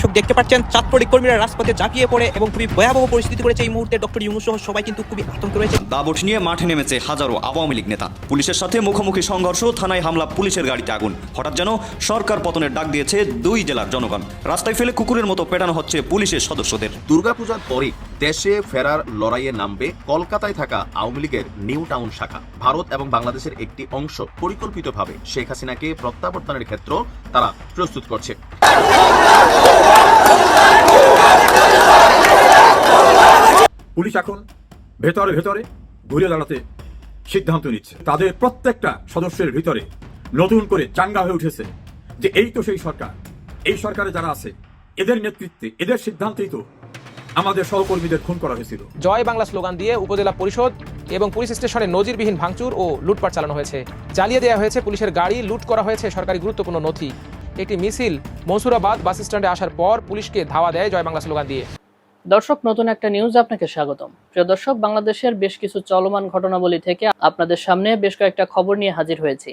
দর্শক দেখতে পাচ্ছেন চাঁদপুরি কর্মীরা রাজপথে ঝাঁপিয়ে পড়ে এবং খুবই ভয়াবহ পরিস্থিতি করেছে এই মুহূর্তে ডক্টর ইউনুস সহ সবাই কিন্তু খুবই আতঙ্কে রয়েছে। দাবট নিয়ে মাঠে নেমেছে হাজারো আওয়ামী লীগ নেতা। পুলিশের সাথে মুখোমুখি সংঘর্ষ থানায় হামলা পুলিশের গাড়িতে আগুন। হঠাৎ যেন সরকার পতনের ডাক দিয়েছে দুই জেলার জনগণ। রাস্তায় ফেলে কুকুরের মতো পেটানো হচ্ছে পুলিশের সদস্যদের। দুর্গাপূজার পরে দেশে ফেরার লড়াইয়ে নামবে কলকাতায় থাকা আওয়ামী লীগের নিউ টাউন শাখা। ভারত এবং বাংলাদেশের একটি অংশ পরিকল্পিতভাবে শেখ হাসিনাকে প্রত্যাবর্তনের ক্ষেত্র তারা প্রস্তুত করছে। পুলিশ এখন ভেতরে ভেতরে ঘুরে দাঁড়াতে সিদ্ধান্ত নিচ্ছে। তাদের প্রত্যেকটা সদস্যের ভিতরে নতুন করে চাঙ্গা হয়ে উঠেছে যে এই তো সেই সরকার। এই সরকারে যারা আছে, এদের নেতৃত্বে, এদের সিদ্ধান্তেই তো আমাদের সহকর্মীদের খুন করা হয়েছিল। জয় বাংলা স্লোগান দিয়ে উপজেলা পরিষদ এবং পুলিশ স্টেশনে নজিরবিহীন ভাঙচুর ও লুটপাট চালানো হয়েছে। জ্বালিয়ে দেওয়া হয়েছে পুলিশের গাড়ি, লুট করা হয়েছে সরকারি গুরুত্বপূর্ণ নথি। একটি মিছিল মনসুরাবাদ বাস স্ট্যান্ডে আসার পর পুলিশকে ধাওয়া দেয় জয় বাংলা স্লোগান দিয়ে। দর্শক, নতুন একটা নিউজ আপনাকে স্বাগতম। প্রিয় দর্শক, বাংলাদেশের বেশ কিছু চলমান ঘটনাবলী থেকে আপনাদের সামনে বেশ কয়েকটা খবর নিয়ে হাজির হয়েছি।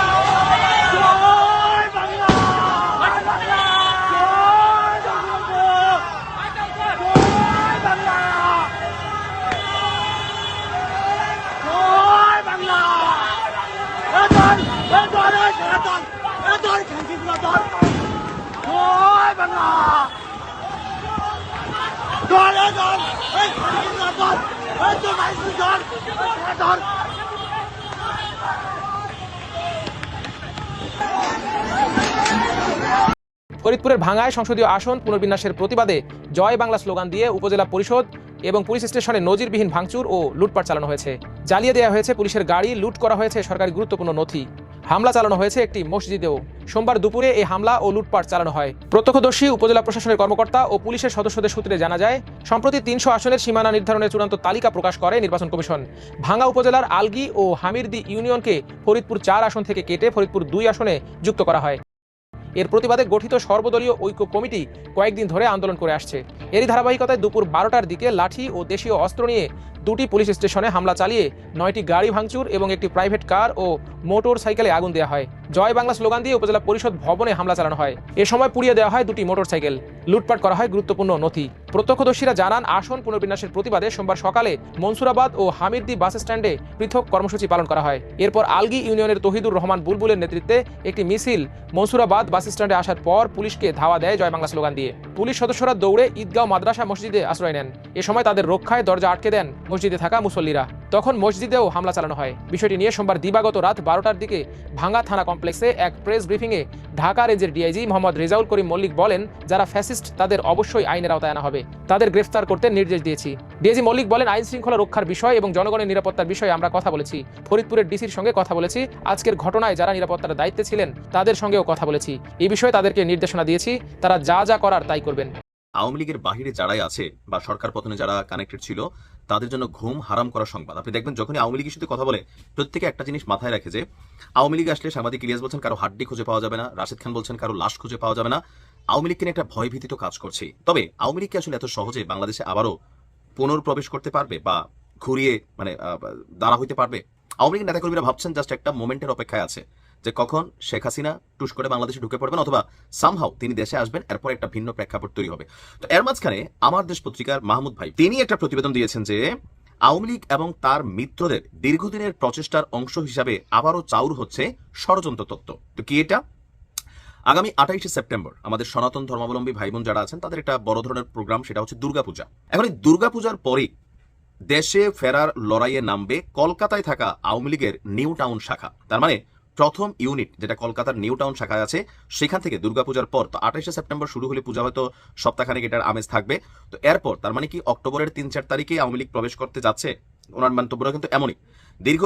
ফরিদপুরের ভাঙায় সংসদীয় আসন পুনর্বিন্যাসের প্রতিবাদে জয় বাংলা স্লোগান দিয়ে উপজেলা পরিষদ এবং পুলিশ স্টেশনে নজিরবিহীন ভাঙচুর ও লুটপাট চালানো হয়েছে। জ্বালিয়ে দেওয়া হয়েছে পুলিশের গাড়ি, লুট করা হয়েছে সরকারি গুরুত্বপূর্ণ নথি। হামলা চালানো হয়েছে একটি মসজিদেও। সোমবার দুপুরে এই হামলা ও লুটপাট চালানো হয়। প্রত্যক্ষদর্শী, উপজেলা প্রশাসনের কর্মকর্তা ও পুলিশের সদস্যদের সূত্রে জানা যায়, সম্প্রতি তিনশো আসনের সীমানা নির্ধারণের চূড়ান্ত তালিকা প্রকাশ করে নির্বাচন কমিশন। ভাঙ্গা উপজেলার আলগি ও হামিরদি ইউনিয়নকে ফরিদপুর চার আসন থেকে কেটে ফরিদপুর দুই আসনে যুক্ত করা হয়। এর প্রতিবাদে গঠিত সর্বদলীয় ঐক্য কমিটি কয়েকদিন ধরে আন্দোলন করে আসছে। এরই ধারাবাহিকতায় দুপুর বারোটার দিকে লাঠি ও দেশীয় অস্ত্র নিয়ে দুটি পুলিশ স্টেশনে হামলা চালিয়ে নয়টি গাড়ি ভাঙচুর এবং একটি প্রাইভেট কার ও মোটর সাইকেলে আগুন দেওয়া হয়। জয় বাংলা স্লোগান দিয়ে উপজেলা পরিষদ ভবনে হামলা চালানো হয়। এ সময় পুড়িয়ে দেওয়া হয় দুটি মোটর সাইকেল। লুটপাট করা হয় গুরুত্বপূর্ণ নথি। প্রত্যক্ষদর্শীরা জানান, আসন পুনর্বিন্যাসের প্রতিবাদে সোমবার সকালে মনসুরাবাদ ও হামিরদি বাস স্ট্যান্ডে পৃথক কর্মসূচি পালন করা হয়। এরপর আলগি ইউনিয়নের তহিদুর রহমান বুলবুলের নেতৃত্বে একটি মিছিল মনসুরাবাদ বাস স্ট্যান্ডে আসার পর পুলিশকে ধাওয়া দেয় জয় বাংলা স্লোগান দিয়ে। পুলিশ সদস্যরা দৌড়ে ঈদগাঁও মাদ্রাসা মসজিদে আশ্রয় নেন। এ সময় তাদের রক্ষায় দরজা আটকে দেন মসজিদে থাকা মুসল্লিরা। তখন মসজিদেও হামলা চালানো হয়। বিষয়টি নিয়ে সোমবার দিবাগত রাত বারোটার দিকে ভাঙ্গা থানা কমপ্লেক্সে এক প্রেস ব্রিফিংয়ে ঢাকা রেঞ্জের ডিআইজি মোহাম্মদ রেজাউল করিম মল্লিক বলেন, যারা ফ্যাসিস্ট, তাদের অবশ্যই আইনের আওতায় আনা হবে। তাদের গ্রেফতার করতে নির্দেশ দিয়েছি। ডিআইজি মল্লিক বলেন, আইন শৃঙ্খলা রক্ষার বিষয় এবং জনগণের নিরাপত্তার বিষয়ে আমরা কথা বলেছি। ফরিদপুরের ডিসির সঙ্গে কথা বলেছি। আজকের ঘটনায় যারা নিরাপত্তার দায়িত্বে ছিলেন, তাদের সঙ্গেও কথা বলেছি। এই বিষয়ে তাদেরকে নির্দেশনা দিয়েছি। তারা যা যা করার তাই করবেন। আওয়ামী লীগের বাহিরে যারাই আছে বা সরকার পতনে যারা কানেক্টেড ছিল, তাদের জন্য ঘুম হারাম করা সংবাদ। আপনি দেখবেন যখনই আওয়ামী লীগের সাথে কথা বলে, প্রত্যেকে একটা জিনিস মাথায় রাখে যে, আওয়ামী লীগ আসলে সাংবাদিক ইলিয়াস বলছেন কারও হাড্ডি খুঁজে পাওয়া যাবে না, রাশেদ খান বলছেন কারও লাশ খুঁজে পাওয়া যাবে না। আওয়ামী লীগকে নিয়ে একটা ভয় ভীতি তো কাজ করছে। তবে আওয়ামী লীগকে আসলে এত সহজে বাংলাদেশে আবারও পুনর্প্রবেশ করতে পারবে বা ঘুরিয়ে মানে দাঁড়া হইতে পারবে? আওয়ামী লীগের নেতাকর্মীরা ভাবছেন জাস্ট একটা মোমেন্টের অপেক্ষায় আছে। যে কখন শেখ হাসিনা টুস করে বাংলাদেশে ঢুকে পড়বেন অথবা সামহাও তিনি দেশে আসবেন, এরপর একটা ভিন্ন প্রেক্ষাপট তৈরি হবে। তো এর মাঝখানে আমার দেশ পত্রিকার মাহমুদ ভাই, তিনি একটা প্রতিবেদন দিয়েছেন যে আওয়ামী লীগ এবং তার মিত্রদের দীর্ঘদিনের প্রচেষ্টার অংশ হিসাবে আবারও চাউর হচ্ছে ষড়যন্ত্র তত্ত্ব। তো কি এটা? আগামী আঠাইশে সেপ্টেম্বর আমাদের সনাতন ধর্মাবলম্বী ভাই বোন যারা আছেন, তাদের একটা বড় ধরনের প্রোগ্রাম, সেটা হচ্ছে দুর্গাপূজা। এখন এই দুর্গাপূজার পরেই দেশে ফেরার লড়াইয়ে নামবে কলকাতায় থাকা আওয়ামী লীগের নিউ টাউন শাখা। তার মানে প্রথম ইউনিট যেটা কলকাতার নিউ টাউন শাখায় আছে, সেখান থেকে দুর্গাপূজার পর তো আঠাইশে সেপ্টেম্বর শুরু হলে পূজা হয়তো সপ্তাহখানেক এটার আমেজ থাকবে। তো এরপর তার মানে কি অক্টোবরের তিন চার তারিখে আওয়ামী লীগ প্রবেশ করতে যাচ্ছে? ওনার মন্তব্যটা কিন্তু এমনই। দীর্ঘ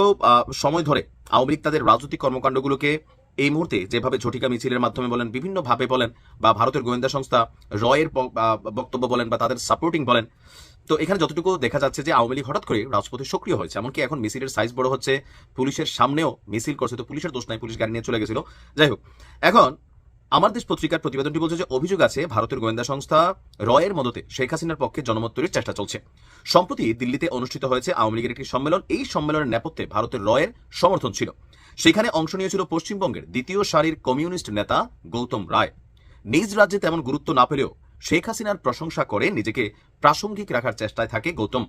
সময় ধরে আওয়ামী লীগ তাদের রাজনৈতিক কর্মকাণ্ডগুলোকে এই মুহূর্তে যেভাবে ঝটিকা মিছিলের মাধ্যমে বলেন বিভিন্ন ভাবে বলেন, বা ভারতের গোয়েন্দা সংস্থা রয়ের বক্তব্য বলেন, বা তাদের সাপোর্টিং বলেন তো এখানে যতটুকু দেখা যাচ্ছে যে আওয়ামী লীগ হঠাৎ করে রাজপথে সক্রিয় হয়েছে, এমনকি এখন মিছিলের সাইজ বড় হচ্ছে, পুলিশের সামনেও মিছিল করছে, তো পুলিশের দোষ নাই, পুলিশ গাড়ি নিয়ে চলে গেছিল। যাই হোক, এখন আমার দেশ পত্রিকার প্রতিবেদনটি বলছে যে অভিযোগ আছে, ভারতের গোয়েন্দা সংস্থা রয়ের মদতে শেখ হাসিনার পক্ষে জনমত তৈরির চেষ্টা চলছে। সম্প্রতি দিল্লিতে অনুষ্ঠিত হয়েছে আওয়ামী লীগের একটি সম্মেলন, এই সম্মেলনের নেপথ্যে ভারতের রয়ের সমর্থন ছিল। সেখানে অংশ নিয়েছিল পশ্চিমবঙ্গের দ্বিতীয় সারির কমিউনিস্ট নেতা গৌতম রায়। নিজ রাজ্যে তেমন গুরুত্ব না পেলেও শেখ হাসিনার প্রশংসা করে নিজেকে প্রাসঙ্গিক রাখার চেষ্টায় থাকে গৌতম।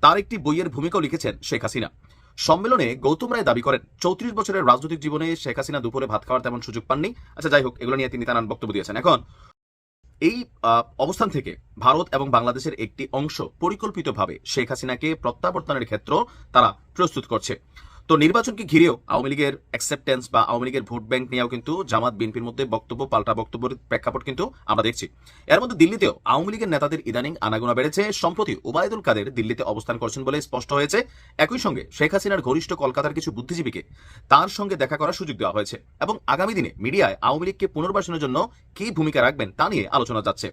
তার একটি বইয়ের ভূমিকাও লিখেছেন শেখ হাসিনা। সম্মেলনে গৌতম রায় দাবি করেন, চৌত্রিশ বছরের রাজনৈতিক জীবনে শেখ হাসিনা দুপুরে ভাত খাওয়ার তেমন সুযোগ পাননি। আচ্ছা যাই হোক, এগুলো নিয়ে তিনি নানান বক্তব্য দিয়েছেন। এখন, এই অবস্থান থেকে ভারত এবং বাংলাদেশের একটি অংশ পরিকল্পিতভাবে শেখ হাসিনাকে প্রত্যাবর্তনের ক্ষেত্র তারা প্রস্তুত করছে। তো নির্বাচনকে ঘিরেও আওয়ামী লীগের অ্যাকসেপ্টেন্স বা আওয়ামী লীগের ভোট ব্যাংক নিয়েও কিন্তু জামাত, বিএনপির মধ্যে বক্তব্য, পাল্টা বক্তব্যের প্রেক্ষাপট কিন্তু আমরা দেখছি। এর মধ্যে দিল্লিতেও আওয়ামী লীগের নেতাদের ইদানিং আনাগোনা বেড়েছে। সম্প্রতি ওবায়দুল কাদের দিল্লিতে অবস্থান করছেন বলে স্পষ্ট হয়েছে। একই সঙ্গে শেখ হাসিনার ঘনিষ্ঠ কলকাতার কিছু বুদ্ধিজীবীকে তার সঙ্গে দেখা করার সুযোগ দেওয়া হয়েছে এবং আগামী দিনে মিডিয়ায় আওয়ামী লীগকে পুনর্বাসনের জন্য কি ভূমিকা রাখবেন তা নিয়ে আলোচনা যাচ্ছে।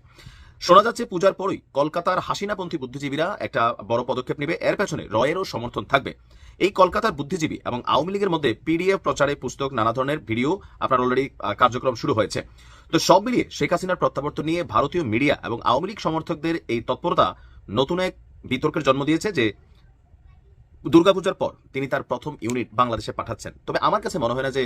শোনা যাচ্ছে পূজার পরই কলকাতার হাসিনাপন্থী বুদ্ধিজীবীরা একটা বড় পদক্ষেপ নেবে। এর পেছনে রয়েরও সমর্থন থাকবে। এই কলকাতার বুদ্ধিজীবী এবং আওয়ামী লীগের মধ্যে পিডিএফ প্রচারে পুস্তক, নানা ধরনের ভিডিও আপনার অলরেডি কার্যক্রম শুরু হয়েছে। তো সব মিলিয়ে শেখ হাসিনার প্রত্যাবর্তন নিয়ে ভারতীয় মিডিয়া এবং আওয়ামী লীগ সমর্থকদের এই তৎপরতা নতুন এক বিতর্কের জন্ম দিয়েছে যে দুর্গাপূজার পর তিনি তার প্রথম ইউনিট বাংলাদেশে পাঠাচ্ছেন। তবে আমার কাছে মনে হয় না যে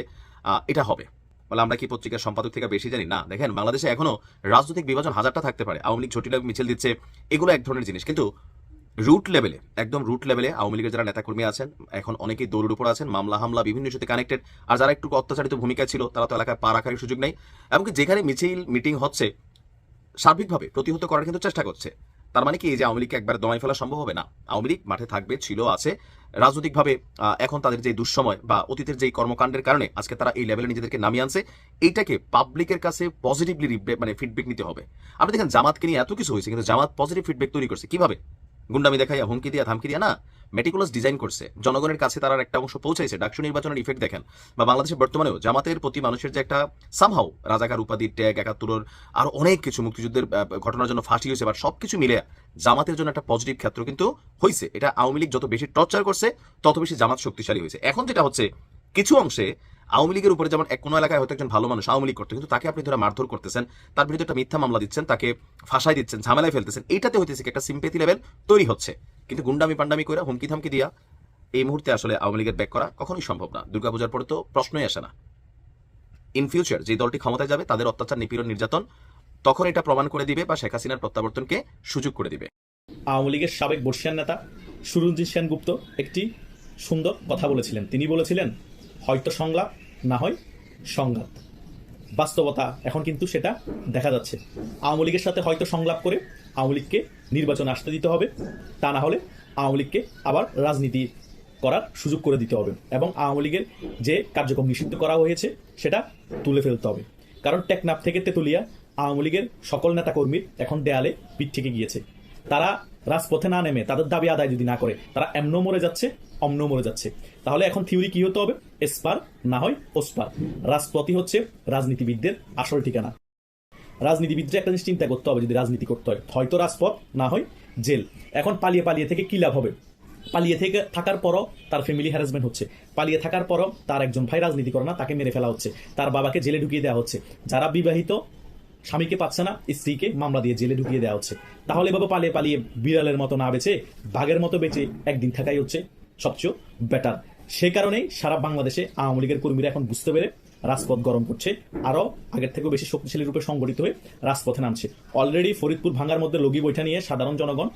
এটা হবে। বলে আমরা কি পত্রিকার সম্পাদক থেকে বেশি জানি? না, দেখেন বাংলাদেশে এখনও রাজনৈতিক বিভাজন হাজারটা থাকতে পারে। আওয়ামী লীগ ঝটিলা মিছিল দিচ্ছে, এগুলো এক ধরনের জিনিস। কিন্তু রুট লেভেলে একদম রুট লেভেলে আওয়ামী লীগের যারা নেতাকর্মী আছেন, এখন অনেকেই দৌড়ের উপর আছেন, মামলা, হামলা, বিভিন্ন ইস্যুতে কানেক্টেড আর যারা একটু অত্যাচারিত ভূমিকা ছিল, তারা তো এলাকায় পা রাখার সুযোগ নেই। এমনকি যেখানে মিছিল মিটিং হচ্ছে, সার্বিকভাবে প্রতিহত করার কিন্তু চেষ্টা করছে। তার মানে কি, এই যে আওয়ামী লীগকে একবার দমাই ফেলা সম্ভব হবে? না, আওয়ামী লীগ মাঠে থাকবে, ছিল, আছে। রাজনৈতিকভাবে এখন তাদের যে দুঃসময় বা অতীতের যে কর্মকাণ্ডের কারণে আজকে তারা এই লেভেলে নিজেদেরকে নামিয়ে আনছে, এইটাকে পাবলিকের কাছে পজিটিভলি মানে ফিডব্যাক নিতে হবে। আপনি দেখেন জামাতকে নিয়ে এত কিছু হয়েছে, কিন্তু জামাত পজিটিভ ফিডব্যাক তৈরি করছে। কীভাবে? গুন্ডামি দেখাইয়া, হুমকি দিয়া, ধামকি দিয়া, না মেটিকুলাস ডিজাইন করছে। জনগণের কাছে তারা একটা অংশ পৌঁছাইছে। ডাকসু নির্বাচনের ইফেক্ট দেখেন। বা বাংলাদেশে বর্তমানেও জামাতের প্রতি মানুষের যে একটা সামহাও রাজাকার, উপাধি ট্যাগ একাত্তরের আর অনেক কিছু মুক্তিযুদ্ধের ঘটনার জন্য ফাঁসি হয়েছে বা সবকিছু মিলে জামাতের জন্য একটা পজিটিভ ক্ষেত্র কিন্তু হয়েছে এটা আওয়ামী লীগ যত বেশি টর্চার করছে, তত বেশি জামাত শক্তিশালী হয়েছে। এখন যেটা হচ্ছে, কিছু অংশে আওয়ামী লীগের উপরে যেমন এক কোনো এলাকায় হয়তো একজন ভালো মানুষ আওয়ামী লীগ করতো, কিন্তু তাকে আপনি ধরে মারধর করতেছেন, তার বিরুদ্ধে একটা মিথ্যা মামলা দিচ্ছেন, তাকে ফাঁসাই দিচ্ছেন, ঝামেলায় ফেলতেছেন এইটাতে হইতেছে একটা সিম্পেথি লেভেল তৈরি হচ্ছে। কিন্তু গুন্ডামি পান্ডামি করে হুমকি থামকি দিয়া এই মুহূর্তে আসলে আওয়ামী লীগের ব্যাক করা কখনোই সম্ভব না। দুর্গাপূজার পরে তো প্রশ্নই আসে না। ইন ফিউচার যে দলটি ক্ষমতায় যাবে, তাদের অত্যাচার, নিপীড়ন, নির্যাতন তখন এটা প্রমাণ করে দিবে বা শেখ হাসিনার প্রত্যাবর্তনকে সুযোগ করে দিবে। আওয়ামী লীগের সাবেক বর্ষিয়ান নেতা সুরঞ্জিত সেনগুপ্ত একটি সুন্দর কথা বলেছিলেন। তিনি বলেছিলেন, হয়তো সংলাপ না হয় সংঘাত। বাস্তবতা এখন কিন্তু সেটা দেখা যাচ্ছে। আওয়ামী লীগের সাথে হয়তো সংলাপ করে আওয়ামী লীগকে নির্বাচনে আসতে দিতে হবে, তা না হলে আওয়ামী লীগকে আবার রাজনীতি করার সুযোগ করে দিতে হবে এবং আওয়ামী লীগের যে কার্যক্রম নিষিদ্ধ করা হয়েছে সেটা তুলে ফেলতে হবে। কারণ টেকনাফ থেকে তেতুলিয়া আওয়ামী লীগের সকল নেতাকর্মীর এখন দেয়ালে পিঠ থেকে গিয়েছে। তারা রাজপথে না নেমে তাদের দাবি আদায় যদি না করে, তারা এমনও মরে যাচ্ছে, অমনও মরে যাচ্ছে। তাহলে এখন থিওরি কি হতে হবে? এসপার, না হয় ওসপার। রাজপথই হচ্ছে রাজনীতিবিদদের আসল ঠিকানা। রাজনীতিবিদরা একটা জিনিস চিন্তা করতে হবে, যদি রাজনীতি করতে হয়। হয়তো রাজপথ, না হয় জেল। এখন পালিয়ে পালিয়ে থেকে কি লাভ হবে? পালিয়ে থেকে থাকার পরও তার ফ্যামিলি হ্যারাসমেন্ট হচ্ছে। পালিয়ে থাকার পরও তার একজন ভাই রাজনীতি করে না, তাকে মেরে ফেলা হচ্ছে। তার বাবাকে জেলে ঢুকিয়ে দেওয়া হচ্ছে। যারা বিবাহিত স্বামীকে পাচ্ছে না, স্ত্রীকে মামলা দিয়ে জেলে ঢুকিয়ে দেওয়া হচ্ছে। তাহলে এভাবে পালিয়ে পালিয়ে বিড়ালের মতো না বেঁচে, বাঘের মতো বেঁচে একদিন থাকাই হচ্ছে সবচেয়ে বেটার সে কারণেই সারা বাংলাদেশে আওয়ামী লীগের কর্মীরা এখন বুঝতে পেরে রাজপথ গরম করছে, আরও আগের থেকেও বেশি শক্তিশালী রূপে সংগঠিত হয়ে রাজপথে নামছে। অলরেডি ফরিদপুর ভাঙার মধ্যে লগি বৈঠা নিয়ে সাধারণ জনগণ,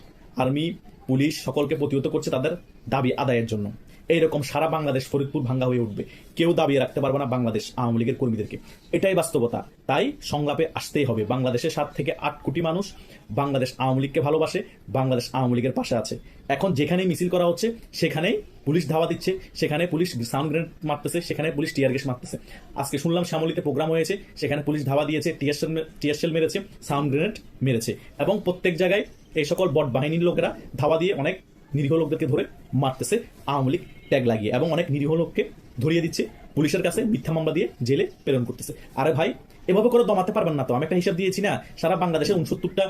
আর্মি, পুলিশ সকলকে প্রতিহত করছে তাদের দাবি আদায়ের জন্য। এইরকম সারা বাংলাদেশ ফরিদপুর ভাঙ্গা হয়ে উঠবে। কেউ দাবিয়ে রাখতে পারবে না বাংলাদেশ আওয়ামী লীগের কর্মীদেরকে। এটাই বাস্তবতা। তাই সংলাপে আসতেই হবে। বাংলাদেশের সাত থেকে আট কোটি মানুষ বাংলাদেশ আওয়ামী লীগকে ভালোবাসে, বাংলাদেশ আওয়ামী লীগের পাশে আছে। এখন যেখানেই মিছিল করা হচ্ছে, সেখানেই পুলিশ ধাওয়া দিচ্ছে, সেখানে পুলিশ সাউন্ড গ্রেনেড মারতেছে, সেখানে পুলিশ টিয়ার গ্যাস মারতেছে। আজকে শুনলাম শ্যামলিতে প্রোগ্রাম হয়েছে, সেখানে পুলিশ ধাওয়া দিয়েছে টিয়ারশেল টিয়ারশেল মেরেছে, সাউন্ড গ্রেনেড মেরেছে এবং প্রত্যেক জায়গায় এই সকল বট বাহিনীর লোকেরা ধাওয়া দিয়ে অনেক নিরীহ লোকদেরকে ধরে মারতেছে আওয়ামী লীগ। ট্যাগ লাগিয়ে এবং অনেক নিরীহ লোককে ধরিয়ে দিচ্ছে। পুলিশের কাছে মিথ্যা মামলা দিয়ে জেলে প্রেরণ করতেছে। আরে ভাই, এভাবে করে দমাতে পারবেন না তো। আমি একটা হিসাব দিয়েছি না, সারা বাংলাদেশে উনসত্তরটা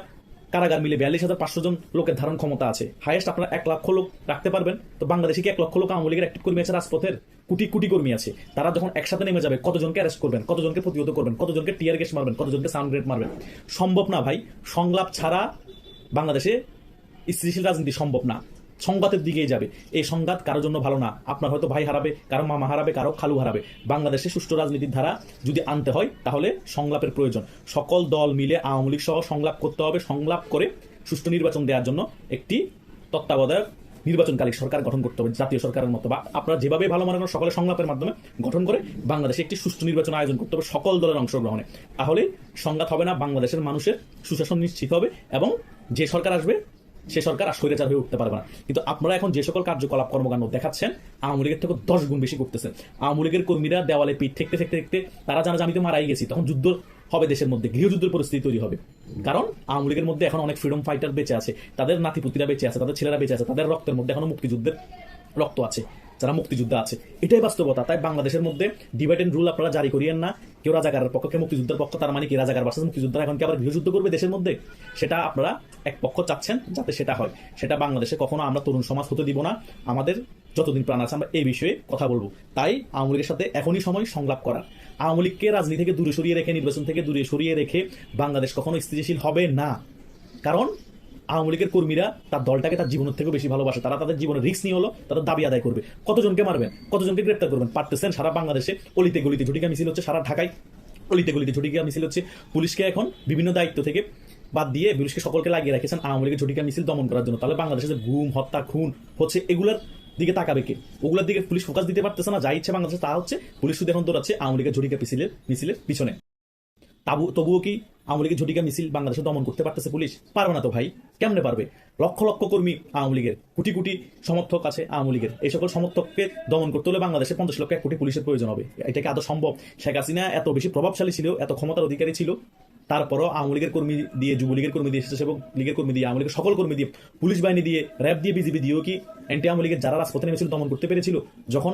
কারাগার মিলে বিয়াল্লিশ হাজার পাঁচশো জন লোকের ধারণ ক্ষমতা আছে। হাইয়েস্ট আপনারা এক লক্ষ লোক রাখতে পারবেন। তো বাংলাদেশে কি এক লক্ষ লোক আওয়ামী লীগের একটি কর্মী আছে? রাজপথের কোটি কোটি কর্মী আছে। তারা যখন একসাথে নেমে যাবে, কতজনকে অ্যারেস্ট করবেন, কতজনকে প্রতিহত করবেন, কতজনকে টিয়ার গ্যাস মারবেন, কতজনকে সাউন্ড গ্রেড মারবেন? সম্ভব না ভাই। সংলাপ ছাড়া বাংলাদেশে স্থিতিশীল রাজনীতি সম্ভব না। সংঘাতের দিকেই যাবে। এই সংঘাত কারোর জন্য ভালো না। আপনার হয়তো ভাই হারাবে, কারও মামা হারাবে, কারও খালু হারাবে। বাংলাদেশে সুষ্ঠু রাজনীতির ধারা যদি আনতে হয়, তাহলে সংলাপের প্রয়োজন। সকল দল মিলে আওয়ামী লীগ সহ সংলাপ করতে হবে। সংলাপ করে সুষ্ঠু নির্বাচন দেওয়ার জন্য একটি তত্ত্বাবধায়ক নির্বাচনকালী সরকার গঠন করতে হবে, জাতীয় সরকারের মতো। বা আপনারা যেভাবে ভালো মনে করেন, সকলে সংলাপের মাধ্যমে গঠন করে বাংলাদেশে একটি সুষ্ঠু নির্বাচন আয়োজন করতে হবে সকল দলের অংশগ্রহণে। তাহলে সংঘাত হবে না, বাংলাদেশের মানুষের সুশাসন নিশ্চিত হবে এবং যে সরকার আসবে সে সরকার আর স্বৈরাচার হয়ে উঠতে পারবে না। কিন্তু আপনারা এখন যে সকল কার্যকলাপ কর্মকাণ্ড দেখাচ্ছেন, আওয়ামী লীগের থেকে দশ গুণ বেশি করতেছেন আওয়ামী লীগের কর্মীরা দেওয়ালে পিঠ ঠেকতে ঠেকতে ঠেকতে তারা জানা যে আমি তো মারাই গেছি। তখন যুদ্ধ হবে দেশের মধ্যে, গৃহযুদ্ধের পরিস্থিতি তৈরি হবে। কারণ আওয়ামী লীগের মধ্যে এখন অনেক ফ্রিডম ফাইটার বেঁচে আছে। তাদের নাতিপুতিরা বেঁচে আছে, তাদের ছেলেরা বেঁচে আছে, তাদের রক্তের মধ্যে এখনও মুক্তিযুদ্ধের রক্ত আছে। যারা মুক্তিযোদ্ধা আছে। এটাই বাস্তবতা। তাই বাংলাদেশের মধ্যে ডিভাইড এন্ড রুল আপনারা জারি করিয়েন না। কেউ রাজাকারের পক্ষ মুক্তিযুদ্ধের পক্ষ, তার মানে কি রাজাকার ভার্সেস মুক্তিযোদ্ধা এখন কি আবার গৃহযুদ্ধ করবে দেশের মধ্যে? সেটা আপনারা এক পক্ষ চাচ্ছেন যাতে সেটা হয়। সেটা বাংলাদেশে কখনো আমরা তরুণ সমাজ হতে দিব না। আমাদের যতদিন প্রাণ আছে আমরা এই বিষয়ে কথা বলব। তাই আওয়ামী লীগের সাথে এখনই সময় সংলাপ করার আওয়ামী লীগকে রাজনীতি থেকে দূরে সরিয়ে রেখে, নির্বাচন থেকে দূরে সরিয়ে রেখে বাংলাদেশ কখনো স্থিতিশীল হবে না। কারণ আওয়ামী লীগের কর্মীরা তার দলটাকে তার জীবনের থেকেও বেশি ভালোবাসে। তারা তাদের জীবনের রিস্ক নিয়ে হলো, তাদের দাবি আদায় করবে। কতজনকে মারবেন? কতজনকে গ্রেপ্তার করবেন? পারতেছেন সারা বাংলাদেশে। অলিতে গলিতে ঝুটিকা মিছিল হচ্ছে সারা ঢাকায়। অলিতে গলিতে ঝুটিকা মিছিল হচ্ছে পুলিশকে এখন বিভিন্ন দায়িত্ব থেকে বাদ দিয়ে পুলিশকে সকলকে লাগিয়ে রেখেছেন আওয়ামী লীগের ঝুটিকা মিছিল দমন করার জন্য। তাহলে বাংলাদেশে যে গুম, হত্যা, খুন হচ্ছে, এগুলার দিকে তাকাবে কে? ওগুলোর দিকে পুলিশ ফোকাস দিতে পারতেছে না। যা ইচ্ছে বাংলাদেশে তা হচ্ছে, পুলিশ শুধু এখন দৌড়াচ্ছে আওয়ামী লীগের ঝুটিকা মিছিলের মিছিলের পিছনে। তাবু তবুও কি আওয়ামী লীগের ঝটিকা মিছিল বাংলাদেশে দমন করতে পারতেছে পুলিশ? পারবে না তো ভাই। কেমনে পারবে? লক্ষ লক্ষ কর্মী আওয়ামী লীগের, কোটি কোটি সমর্থক আছে আওয়ামী লীগের। এই সকল সমর্থককে দমন করতে হলে বাংলাদেশে পঞ্চাশ লক্ষ এক কোটি পুলিশের প্রয়োজন হবে। এটা কি আদৌ সম্ভব? শেখ হাসিনা এত বেশি প্রভাবশালী ছিল, এত ক্ষমতার অধিকারী ছিল। তারপরও আওয়ামী লীগের কর্মী দিয়ে যুবলীগের কর্মী দিয়ে, স্বেচ্ছাসেবক লীগের কর্মী দিয়ে, আওয়ামী লীগের সকল কর্মী দিয়ে, পুলিশ বাহিনী দিয়ে, র্যাব দিয়ে, বিজিবি দিয়েও কি অ্যান্টি আওয়ামী লীগের যারা রাজপথে নেমেছিল, দমন করতে পেরেছিল? যখন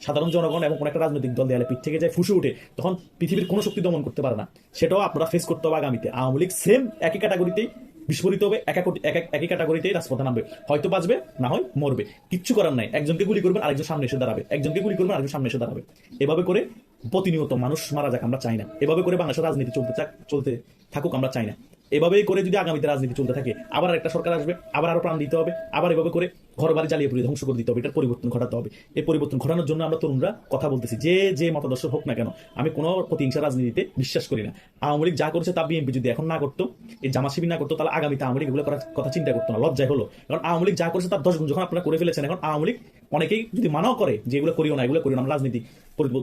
সাধারণ জনগণ এবং কোন একটা রাজনৈতিক দল দেয়ালে পিঠ থেকে যায়, ফুসে উঠে, তখন পৃথিবীর কোনো শক্তি দমন করতে পারে না। সেটাও আপনারা ফেস করতে হবে আগামীতে। আওয়ামী লীগ সেম একই ক্যাটাগরিতেই বিস্ফোরিত হবে, এক এক এক এক- একই ক্যাটাগরিতেই রাজপথে নামবে। হয়তো বাঁচবে, না হয় মরবে। কিচ্ছু করার নাই। একজনকে গুলি করবেন, আরেকজন সামনে এসে দাঁড়াবে। একজনকে গুলি করবেন, আরেকজন সামনে এসে দাঁড়াবে। এভাবে করে প্রতিনিয়ত মানুষ মারা যাক, আমরা চাই না। এভাবে করে বাংলাদেশের রাজনীতি চলতে চলতে থাকুক, আমরা চাই না। এভাবেই করে যদি আগামীতে রাজনীতি চলতে থাকে, আবার একটা সরকার আসবে, আবার আরও প্রাণ দিতে হবে, আবার এভাবে করে ঘর বাড়ি জ্বালিয়ে পুড়িয়ে ধ্বংস করে দিতে হবে, এটার পরিবর্তন ঘটাতে হবে। এই পরিবর্তন ঘটানোর জন্য আমরা তরুণরা কথা বলতেছি, যে যে মতাদর্শ হোক না কেন, আমি কোনো প্রতিহিংসা রাজনীতিতে বিশ্বাস করি না। আওয়ামী লীগ যা করেছে তা বিএনপি যদি এখন না করতো, এই জামা শিবির না করতো, তাহলে আগামীতে আওয়ামী লীগ এগুলো করার কথা চিন্তা করতো না, লজ্জায় হলো। কারণ আওয়ামী লীগ যা করেছে তার দশ গুণ যখন আপনারা করে ফেলেছেন, এখন আওয়ামী লীগ অনেকেই যদি মানাও করে যে এগুলো করিও না, এগুলো করিও না, আমরা রাজনীতি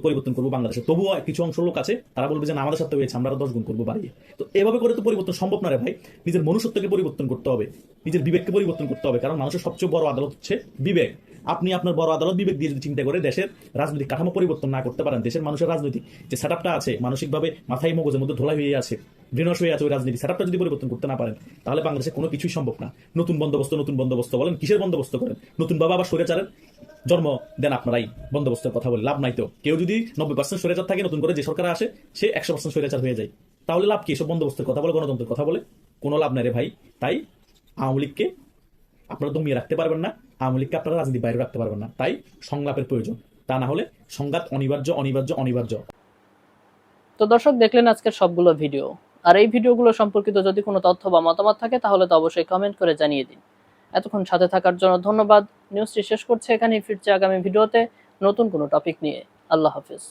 পরিবর্তন করব বাংলাদেশে। তবুও কিছু অংশ লোক আছে, তারা বলবে যে আমাদের সাথে হয়েছে আমরা দশ গুণ করব, বাড়িয়ে। তো এভাবে করে তো পরিবর্তন সম্ভব না রে ভাই। নিজের মনুষ্যত্বকে পরিবর্তন করতে হবে, নিজের বিবেককে পরিবর্তন করতে হবে, কারণ মানুষের সবচেয়ে বড় আদালত হচ্ছে বিবেক। আপনি আপনার বড় আদালত বিবেক দিয়ে যদি চিন্তা করে দেশের রাজনৈতিক কাঠামো পরিবর্তন না করতে পারেন, দেশের মানুষের রাজনৈতিক যে সেট আছে, মানসিকভাবে মাথায় মগজের মধ্যে ধোলাই হয়ে আছে বিনশ হয়ে আছে ওই রাজনীতি সেট যদি পরিবর্তন করতে না পারেন, তাহলে বাংলাদেশে কোনো কিছুই সম্ভব না। নতুন বন্দোবস্ত নতুন বন্দোবস্ত বলেন, কিসের বন্দোবস্ত করেন? নতুন বাবা আবার স্বৈরাচারের জন্ম দেন আপনারাই, বন্দোবস্তের কথা বলে লাভ নাই তো। কেউ যদি নব্বই পার্সেন্ট স্বৈরাচার থাকে, নতুন করে যে সরকার আসে, সে একশো পার্সেন্ট স্বৈরাচার হয়ে যায়। তাহলে লাভ কি? এসব বন্দোবস্তের কথা বলে, গণতন্ত্রের কথা বলে? কোনো লাভ নাই রে ভাই। তাই আওয়ামী লীগকে আপনারা দমিয়ে রাখতে পারবেন না, আওয়ামী লীগকে আপনারা রাজনীতি বাইরে রাখতে পারবেন না। তাই সংলাপের প্রয়োজন। তা না হলে সংঘাত অনিবার্য অনিবার্য অনিবার্য। তো দর্শক, দেখলেন আজকের সবগুলো ভিডিও। আর এই ভিডিওগুলো সম্পর্কিত যদি কোনো তথ্য বা মতামত থাকে, তাহলে তো অবশ্যই কমেন্ট করে জানিয়ে দিন। এতক্ষণ সাথে থাকার জন্য ধন্যবাদ। নিউজটি শেষ করছে এখানেই, ফিরছে আগামী ভিডিওতে নতুন কোনো টপিক নিয়ে। আল্লাহ হাফিজ।